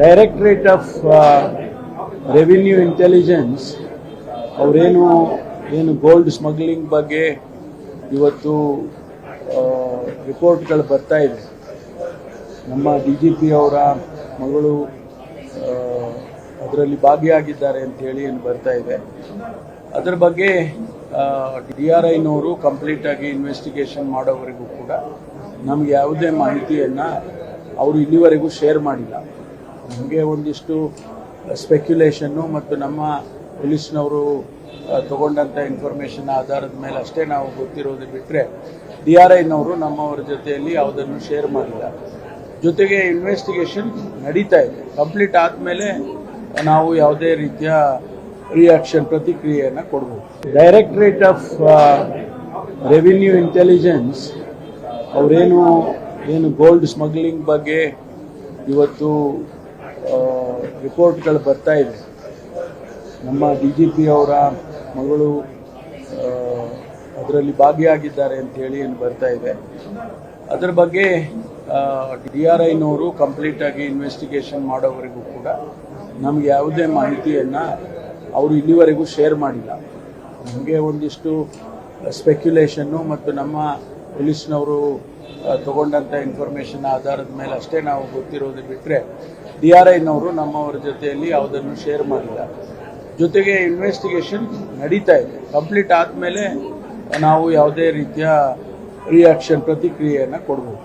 Directorate of revenue intelligence ಅವರೇನು, ಏನು gold smuggling ಬಗ್ಗೆ ಇವತ್ತು ರಿಪೋರ್ಟ್ಗಳು ಬರ್ತಾ ಇದೆ. ನಮ್ಮ ಡಿ ಜಿ ಪಿ ಅವರ ಮಗಳು ಅದರಲ್ಲಿ ಭಾಗಿಯಾಗಿದ್ದಾರೆ ಅಂತ ಹೇಳಿ ಏನು ಬರ್ತಾ ಇದೆ. ಅದರ ಬಗ್ಗೆ ಡಿ ಆರ್ ಐನವರು ಕಂಪ್ಲೀಟಾಗಿ ಇನ್ವೆಸ್ಟಿಗೇಷನ್ ಮಾಡೋವರೆಗೂ ಕೂಡ ನಮಗೆ ಯಾವುದೇ ಮಾಹಿತಿಯನ್ನು ಅವರು ಇಲ್ಲಿವರೆಗೂ ಶೇರ್ ಮಾಡಿಲ್ಲ. ನಮಗೆ ಒಂದಿಷ್ಟು ಸ್ಪೆಕ್ಯುಲೇಷನ್ನು ಮತ್ತು ನಮ್ಮ ಪೊಲೀಸ್ನವರು ತಗೊಂಡಂಥ ಇನ್ಫಾರ್ಮೇಷನ್ ಆಧಾರದ ಮೇಲೆ ಅಷ್ಟೇ ನಾವು ಗೊತ್ತಿರೋದು ಬಿಟ್ಟರೆ ಡಿ ಆರ್ ಐನವರು ನಮ್ಮವರ ಜೊತೆಯಲ್ಲಿ ಯಾವುದನ್ನು ಶೇರ್ ಮಾಡಿಲ್ಲ. ಜೊತೆಗೆ ಇನ್ವೆಸ್ಟಿಗೇಷನ್ ನಡೀತಾ ಇದೆ. ಕಂಪ್ಲೀಟ್ ಆದಮೇಲೆ ನಾವು ಯಾವುದೇ ರೀತಿಯ ರಿಯಾಕ್ಷನ್ ಪ್ರತಿಕ್ರಿಯೆಯನ್ನು ಕೊಡ್ಬೋದು. ಡೈರೆಕ್ಟ್ರೇಟ್ ಆಫ್ ರೆವಿನ್ಯೂ ಇಂಟೆಲಿಜೆನ್ಸ್ ಅವರೇನು, ಏನು ಗೋಲ್ಡ್ ಸ್ಮಗ್ಲಿಂಗ್ ಬಗ್ಗೆ ಇವತ್ತು ರಿಪೋರ್ಟ್ಗಳು ಬರ್ತಾ ಇದೆ. ನಮ್ಮ ಡಿ ಜಿ ಪಿ ಅವರ ಮಗಳು ಅದರಲ್ಲಿ ಭಾಗಿಯಾಗಿದ್ದಾರೆ ಅಂತ ಹೇಳಿ ಏನು ಬರ್ತಾ ಇದೆ. ಅದರ ಬಗ್ಗೆ ಡಿ ಆರ್ ಐನವರು ಕಂಪ್ಲೀಟಾಗಿ ಇನ್ವೆಸ್ಟಿಗೇಷನ್ ಮಾಡೋವರೆಗೂ ಕೂಡ ನಮಗೆ ಯಾವುದೇ ಮಾಹಿತಿಯನ್ನು ಅವರು ಇಲ್ಲಿವರೆಗೂ ಶೇರ್ ಮಾಡಿಲ್ಲ. ನಮಗೆ ಒಂದಿಷ್ಟು ಸ್ಪೆಕ್ಯುಲೇಷನ್ನು ಮತ್ತು ನಮ್ಮ ಪೊಲೀಸ್ನವರು ತಗೊಂಡಂಥ ಇನ್ಫಾರ್ಮೇಷನ್ ಆಧಾರದ ಮೇಲೆ ಅಷ್ಟೇ ನಾವು ಗೊತ್ತಿರೋದು ಬಿಟ್ಟರೆ ಡಿ ಆರ್ ಐನವರು ನಮ್ಮವರ ಜೊತೆಯಲ್ಲಿ ಯಾವುದನ್ನು ಶೇರ್ ಮಾಡಿಲ್ಲ. ಜೊತೆಗೆ ಇನ್ವೆಸ್ಟಿಗೇಷನ್ ನಡೀತಾ ಇದೆ. ಕಂಪ್ಲೀಟ್ ಆದಮೇಲೆ ನಾವು ಯಾವುದೇ ರೀತಿಯ ರಿಯಾಕ್ಷನ್ ಪ್ರತಿಕ್ರಿಯೆಯನ್ನು ಕೊಡ್ಬೋದು.